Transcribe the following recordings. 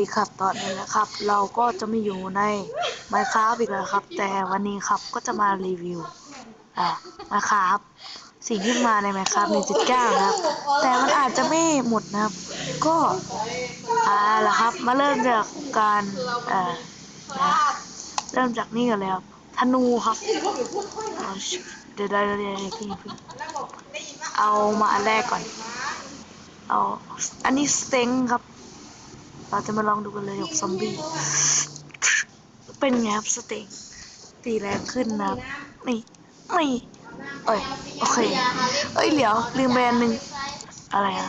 ดีครับตอนนี้นะครับ เราก็จะไม่อยู่ใน Minecraft อีกแล้วครับ แต่วันนี้ครับก็จะมารีวิวอ่า Minecraft สิ่งที่มาใน Minecraft 1.9นะครับ แต่มันอาจจะไม่หมดนะครับ ก็อ่าละครับ มาเริ่มจากการเอ่อเริ่มจากนี่กันเลยครับธนูครับ เดี๋ยวเดี๋ยวเดี๋ยวเดี๋ยวเดี๋ยวพี่พี่เอามาอันแรกก่อน เอา อันนี้สเต็งครับ เราจะมาลองดูกันเลยกับซอมบี้ เป็นไงครับสเต็งตีแรงขึ้นนะครับนี่ไม่เอ้ยโอเค เอ้ยเดี๋ยวลืมแบรนด์หนึ่งอะไรอะ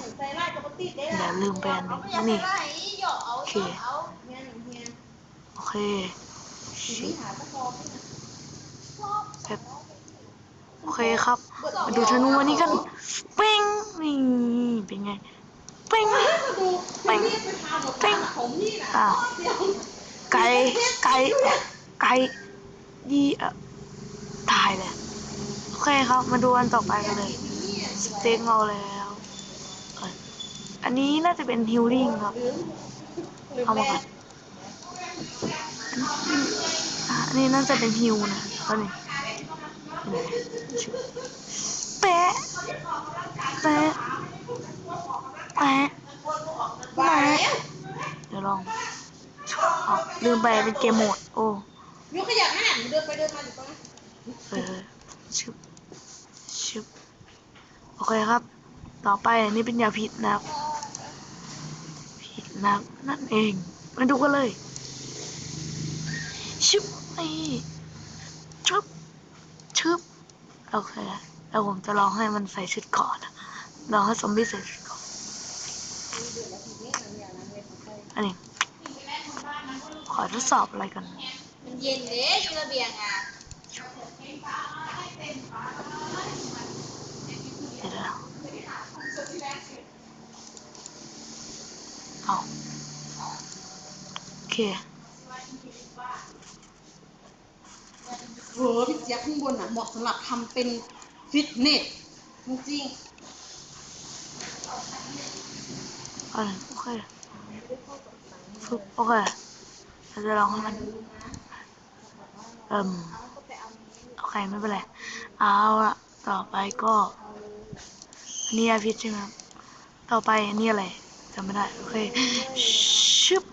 เดี๋ยวลืมแบรนด์หนึ่งนี่โอเคโอเคชิบแบโอเคครับ มาดูธนูอันนี้กันเป้งนี่เป็นไง ป้งเป้งเป้งอ่าไก่ไก่ไก่ยี่อ่อตายเลยโอเคครับ มาดูอันต่อไปกันเลยสเต็กเอาแล้วอันนี้น่าจะเป็นฮิลลิ่งครับเอามาก่อนอันนี้น่าจะเป็นฮิวนะแล้วนี่ไหนชิบแปะแปะ แปะแปะเดี๋ยวลองอ๋อลืมไปเป็นเกมโหมด โอ้ยกขยะนั่นน่ะเดินไปเดินมาอยู่ตรงนั้นเออชึบชึบโอเคครับ ต่อไปอันนี้เป็นยาพิษนะครับพิษนะครับนั่นเอง มาดูกันเลย ชึบนี่ชึบชึบโอเคแล้วผมจะลองให้มันใส่ชุดเก่อนนะลองให้ซอมบี้ใส่ชุดเก่อนอันนี้ ขอ ทดสอบอะไรกันมันเย็นเด้อยู่ระเบียงอะเดี๋ยวนะเอาโอเคโหพี่เจี๊ยบข้างบนอะเหมาะสำหรับทำเป็นฟิตเนสจริงเอาเลยโอเคฟึบโอเค เราจะลองให้มัน เอิ่มโอเคไม่เป็นไร เอาละต่อไปก็อันนี่ยาพิษใช่ไหมครับต่อไปนี่อะไรจำไม่ได้ โอเค ชึบ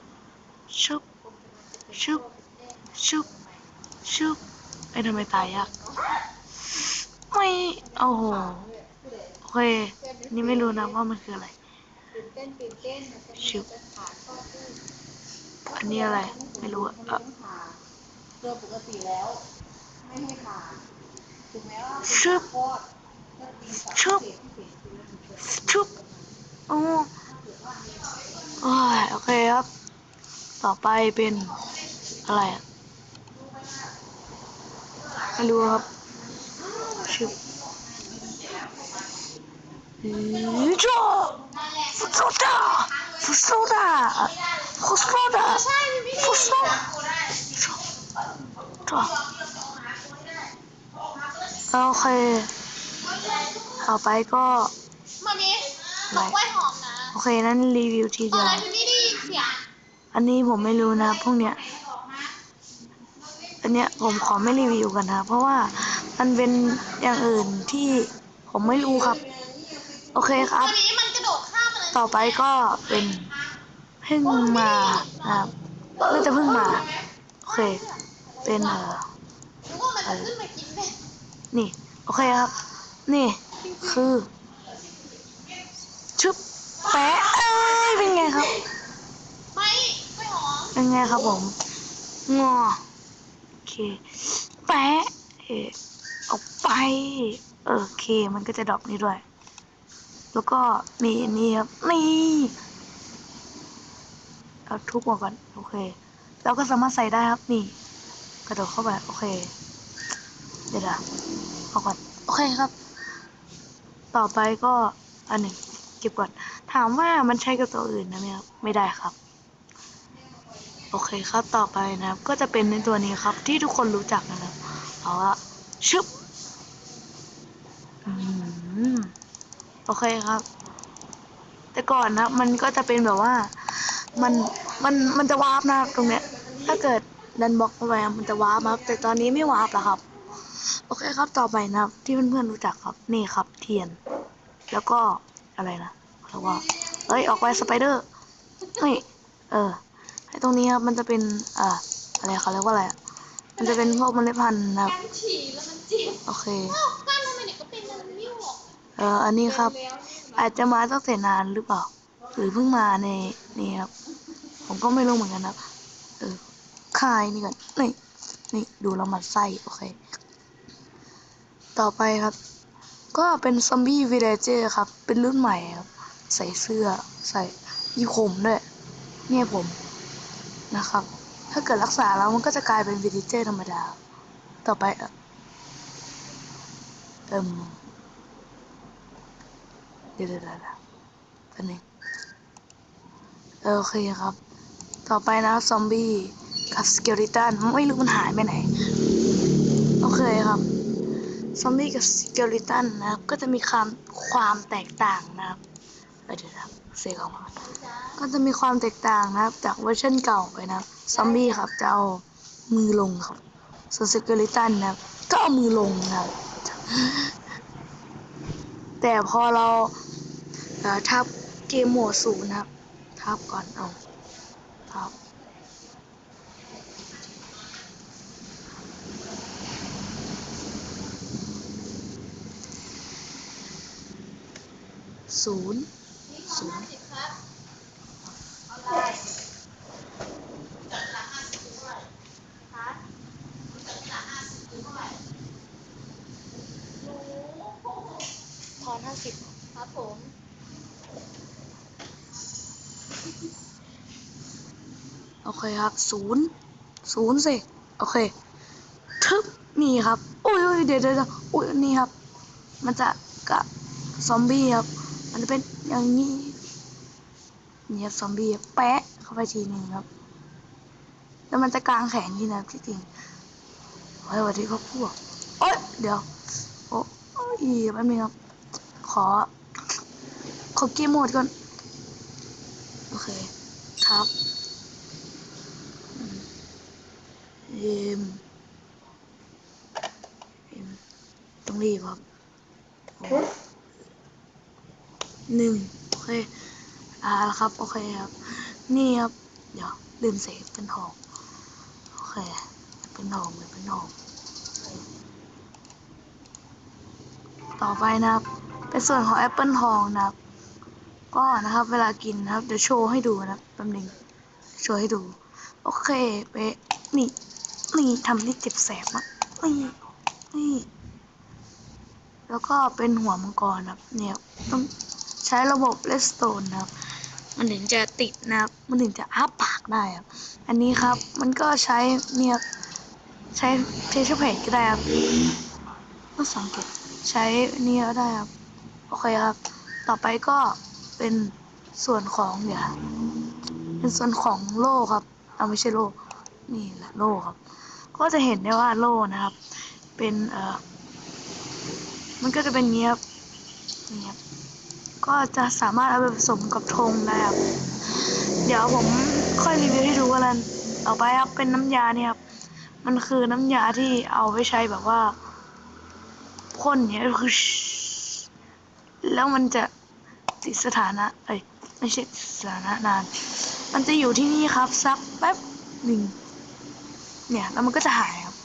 ชึบ ชึบ ชึบ ชึบไอ้ทำไมตายยากไม่ โอ้โห โอเค นี่ไม่รู้นะว่ามันคืออะไร ชึบ อันนี้อะไร ไม่รู้อะเอ่อผ่าโดยปกติแล้ว ไม่ให้ผ่าถูกไหมว่าชึบคลอดก็ตีสามชึบชุบโอ้โอ้ยโอเคครับ ต่อไปเป็นอะไรอะไม่รู้ครับชุบจ้าฟุตโซดาฟุตโซดา ฟุตโซดาฟุตโซดาจ้าโอเค ต่อไปก็มานี้บอกกล้วยหอมนะโอเคนั้นรีวิวทีตอเดีนยวนั้นที่นี่ได้ยินเสียงอันนี้ผมไม่รู้นะพวกเนี้ยอันเนี้ยผมขอไม่รีวิวกันนะ เพราะว่ามันเป็นอย่างอื่นที่ผมไม่รู้ครับ โอเคคตรัอบนนี้มันกระโดดข้ามมาเลยต่อไปก็เป็น เพิ่งมานะครับน่าจะเพิ่งมาโอเคเป็นเอ่อนึกว่ามันจะขึ้นมากินเลยนี่โอเคครับ นี่คือชุบแปะเอ้ยเป็นไงครับเป็นไงครับผมงอโอเคแปะเออออกไปโอเคมันก็จะดรอปนี่ด้วย แล้วก็มีนนี้ครับนี่ เอาทุบออกก่อนโอเค เราก็สามารถใส่ได้ครับนี่ กระโดดเข้าไปโอเค เดี๋ยวนะเอาก่อนโอเคครับ ต่อไปก็อันหนึ่งเก็บก่อน ถามว่ามันใช้กับตัวอื่นนะไหมครับไม่ได้ครับ โอเคครับต่อไปนะครับ ก็จะเป็นในตัวนี้ครับ ที่ทุกคนรู้จักนะครับเอาละชึบอืมโอเคครับ แต่ก่อนนะ มันก็จะเป็นแบบว่า มันมันมันจะวาร์ปนะตรงเนี้ย ถ้าเกิดดันบล็อกเข้าไปอะมันจะวาร์ปครับ แต่ตอนนี้ไม่วาร์ปแล้วครับ โอเคครับต่อไปนะครับ ที่เพื่อนๆรู้จักครับนี่ครับ เทียน แล้วก็อะไรนะเรียกว่าเอ้ยออกไปสไปเดอร์นี่เออไอ้ตรงนี้ครับมันจะเป็นอ่าอะไรเขาเรียกว่าอะไรอะมันจะเป็นพวกเมล็ดพันธุ์นะครับกันนเจ็บโอเคเออกเอออันนี้ครับ อาจจะมาตั้งแต่นานหรือเปล่า หรือเพิ่งมาในนี่ครับ ผมก็ไม่รู้เหมือนกันครับเออคายนี่ก่อนนี่นี่ดูแล้วมันไส้โอเค ต่อไปครับ ก็เป็นซอมบี้วิลเลเจอร์ครับ เป็นรุ่นใหม่ครับ ใส่เสื้อใส่ยีผมด้วยเนี่ยผมนะครับ ถ้าเกิดรักษาแล้วมันก็จะกลายเป็นวิลเลเจอร์ธรรมดา ต่อไปเอ่อเอิ่มเดี๋ยวเดี๋ยวเดี๋ยวกันนึงเออโอเคครับ ต่อไปนะซอมบี้กับสเกลิตันไม่รู้มันหายไปไหน โอเคครับซอมบี้กับสเกลิตันนะครับ ก็จะมีความความแตกต่างนะครับเดี๋ยวนะครับเซกออกมาก่อนก็จะมีความแตกต่างนะครับ จากเวอร์ชันเก่าไปนะครับซอมบี้ครับจะเอามือลงครับส่วนสเกลิตันนะครับก็เอามือลงนะครับแต่พอเราทับเกมโหมดศูนย์นะครับ ทับก่อนเอาับ ศูนย์ศูนย์ ครับ ทอนห้าสิบ ครับผม โอเคครับศูนย์ศูนย์สิโอเคทึบนี่ครับโอ้ยโอ้ยเดี๋ยวเดี๋ยวเดี๋ยวโอ้ยนี่ครับ มันจะกะซอมบี้ครับ มันจะเป็นอย่างนี้นี่ครับซอมบี้แปะเข้าไปทีหนึ่งครับ แล้วมันจะกลางแขนที่นะที่จริงไว้สวัสดีครับพวกโอ๊ยเดี๋ยวโอ้ยแป๊บนึงครับ ขอขอเกมโหมดก่อน โอเค ครับ เอ็มเอ็มต้องรีบครับหนึ่งโอเคอ่าแล้วครับ โอเคครับ นี่ครับ เดี๋ยวลืมเซฟเป็นทองโอเค เป็นทองเลยเป็นทองต่อไปนะครับ เป็นส่วนของแอปเปิลทองนะครับ ก็นะครับ เวลากินนะครับ เดี๋ยวโชว์ให้ดูนะครับแป๊บหนึงโชว์ให้ดู โอเค เป๊ะนี่ นี่ทำที่เจ็บแสบมากนี่นี่แล้วก็เป็นหัวมังกรนะครับเนี่ยต้องใช้ระบบเลสโตนนะครับ มันถึงจะติดนะครับ มันถึงจะอ้าปากได้ครับ อันนี้ครับมันก็ใช้เนี่ยใช้เทชเพจก็ได้ครับต้องสังเกตใช้เนี่ยก็ได้ครับ โอเคครับ ต่อไปก็เป็นส่วนของเดี๋ยวเป็นส่วนของโลครับเอาไม่ใช่โล นี่แหละโล่ครับ ก็จะเห็นได้ว่าโล่นะครับ เป็นเอ่อมันก็จะเป็นเงี้ยครับนี่ครับก็จะสามารถเอาไปผสมกับธงได้ครับ เดี๋ยวผมค่อยรีวิวให้ดูกันต่อไปครับเป็นน้ำยาเนี่ยครับมันคือน้ำยาที่เอาไว้ใช้แบบว่าพ่นเนี่ยคือแล้วมันจะติดสถานะเอ้ยไม่ใช่สถานะนาน มันจะอยู่ที่นี่ครับ สักแป๊บหนึ่ง เนี่ย แล้วมันก็จะหายครับ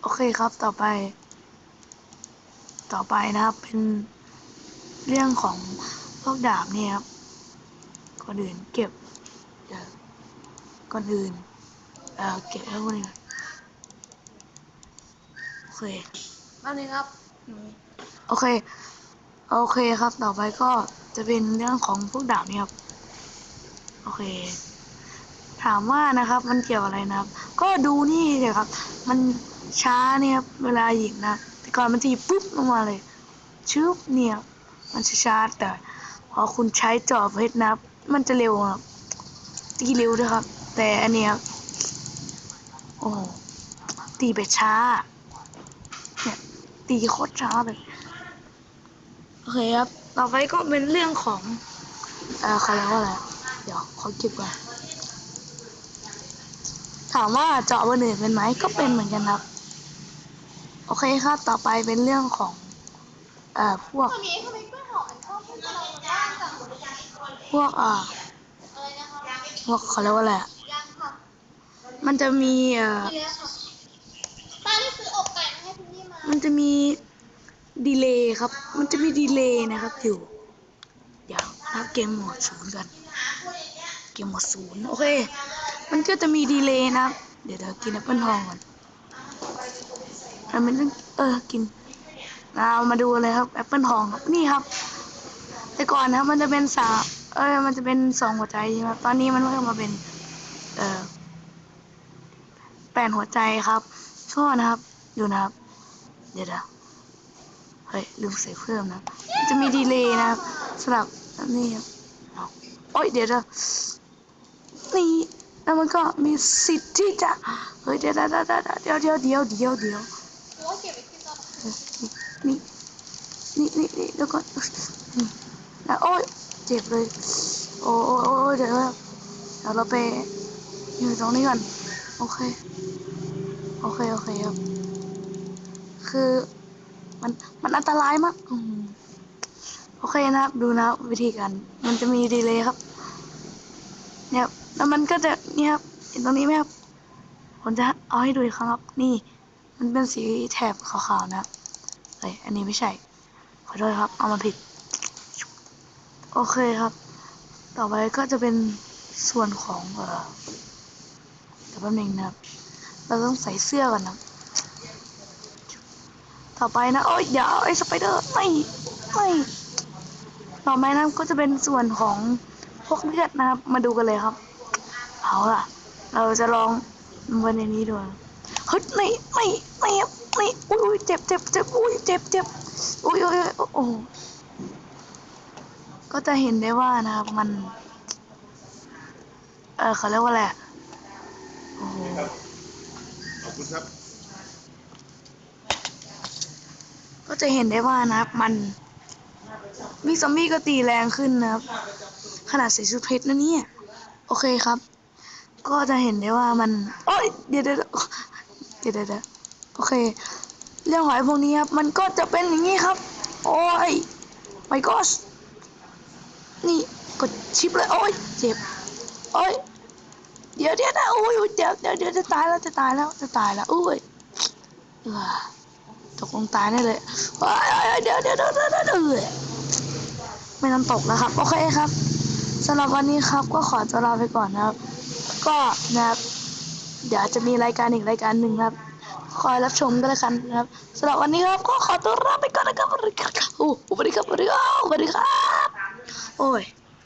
โอเคครับต่อไป ต่อไปนะครับ เป็นเรื่องของพวกดาบเนี่ยครับก่อนอื่นเก็บเดี๋ยวก่อนอื่นเอ่อเก็บให้พวกนี้ก่อนโอเคมาเลยครับโอเค โอเคครับ ต่อไปก็จะเป็นเรื่องของพวกดาบนี่ครับ โอเค ถามว่านะครับ มันเกี่ยวอะไรนะครับ ก็ดูนี่เลยครับ มันช้าเนี่ยครับเวลาหยิบนะ แต่ก่อนมันจะหยิบปุ๊บลงมาเลยชึบเนี่ย มันช้าแต่พอคุณใช้จอบเพชรนับมันจะเร็วครับตีเร็วด้วยครับ แต่อันเนี้ยโอ้ตีแบบช้า เนี่ยตีโคตรช้าเลยโอเคครับ ต่อไปก็เป็นเรื่องของเอ่อเขาเรียกว่าอะไรเดี๋ยวเขาเก็บก่อน ถามว่าเจาะเบอร์หนึ่งเป็นไหมก็เป็นเหมือนกันครับ โอเคครับ ต่อไปเป็นเรื่องของเอ่อพวก พวกเอ่อพวกเขาเรียกว่าอะไรอะมันจะมีเอ่อป้าได้ซื้ออกไก่มาให้คุณพี่มามันจะมีดีเลย์ครับ มันจะมีดีเลย์นะครับอยู่เดี๋ยวนับเกมโหมดศูนย์กัน เกมโหมดศูนย์โอเค มันก็จะมีดีเลย์นะครับ เดี๋ยวเดี๋ยวกินแอปเปิลทองก่อนอันมันต้องเออกินเอามาดูเลยครับแอปเปิลทองครับนี่ครับ แต่ก่อนนะครับมันจะเป็นสาเออมันจะเป็นสองหัวใจใช่ไหมครับตอนนี้มันเพิ่มมาเป็น เออแปดหัวใจครับช่อนะครับอยู่นะครับ เดี๋ยวเดี๋ยวเฮ้ยลืมใส่เพิ่มนะจะมีดีเลย์นะครับสำหรับนี่ครับโอ้ยเดี๋ยวเดี๋ยวนี่ แล้วมันก็มีสิทธิ์ที่จะเฮ้ยเดี๋ยวเดี๋ยวเดี๋ยวเดี๋ยวเดี๋ยวเดี๋ยวเดี๋ยวโอ้ยเก็บไว้ที่ตอนเออนี่นี่นี่นี่เดี๋ยวก่อนนี่นะโอ้ยเจ็บเลย โอ้โอ้โอ้เดี๋ยวเดี๋ยวเราไปอยู่ตรงนี้ก่อนโอเคโอเคโอเคครับ คือมันมันอันตรายมากโอเคนะครับ ดูนะวิธีการมันจะมีดีเลยครับเนี่ยแล้วมันก็จะเนี่ครับ เห็นตรงนี้ไหมครับ ผมจะเอาให้ดูอีกครั้งครับ นี่ มันเป็นสีแถบขาวๆนะเอ้ย อันนี้ไม่ใช่ ขอโทษครับ เอามาผิด โอเคครับ ต่อไปก็จะเป็นส่วนของเอ่อเดี๋ยวแป๊บนึงนะครับ เราต้องใส่เสื้อก่อนนะ ต่อไปนะ โอ้ยอย่าไอ้สไปเดอร์ ไม่ ไม่ ต่อไปนะก็จะเป็นส่วนของพวกเลือดนะครับ มาดูกันเลยครับ เอาล่ะ เราจะลองวันในนี้ดูนะเฮ้ยไม่ไม่ไม่ครับไม่อุ้ยอุ้ยเจ็บเจ็บเจ็บอุ้ยเจ็บเจ็บอุ้ยอุ้ยอุ้ยโอ้โหก็จะเห็นได้ว่านะครับมัน เออเขาเรียกว่าอะไรอะโอ้โหขอบคุณครับ ก็จะเห็นได้ว่านะครับ มันมีซอมบี้ก็ตีแรงขึ้นนะครับ ขนาดใส่ชุดเพชรนะเนี่ย โอเคครับ ก็จะเห็นได้ว่ามันโอ้ยเดี๋ยวเดี๋ยวเดี๋ยวเดี๋ยวโอเค เรื่องหอยพวกนี้ครับ มันก็จะเป็นอย่างนี้ครับ โอ้ยไม่ก็นี่กดชิปเลย โอ้ยเจ็บ โอ้ยเดี๋ยวเดี๋ยวนะโอ้ยเดี๋ยวเดี๋ยวเดี๋ยวจะตายแล้วจะตายแล้วจะตายแล้วอุ้ยเออตกลงตายแน่เลยเอ้ยเอ้ยเดี๋ยวเดี๋ยวเดี๋ยวเดี๋ยวเดี๋ยวเดี๋ยไม่ต้องตกแล้วครับ โอเคครับสำหรับวันนี้ครับก็ขอตัวลาไปก่อนนะครับ ก็นะครับ เดี๋ยวจะมีรายการอีกรายการหนึ่งครับ คอยรับชมกันละกันนะครับสำหรับวันนี้ครับก็ขอตัวลาไปก่อนนะครับสวัสดีครับโอ้สวัสดีครับสวัสดีครับสวัสดีครับ โอ้ย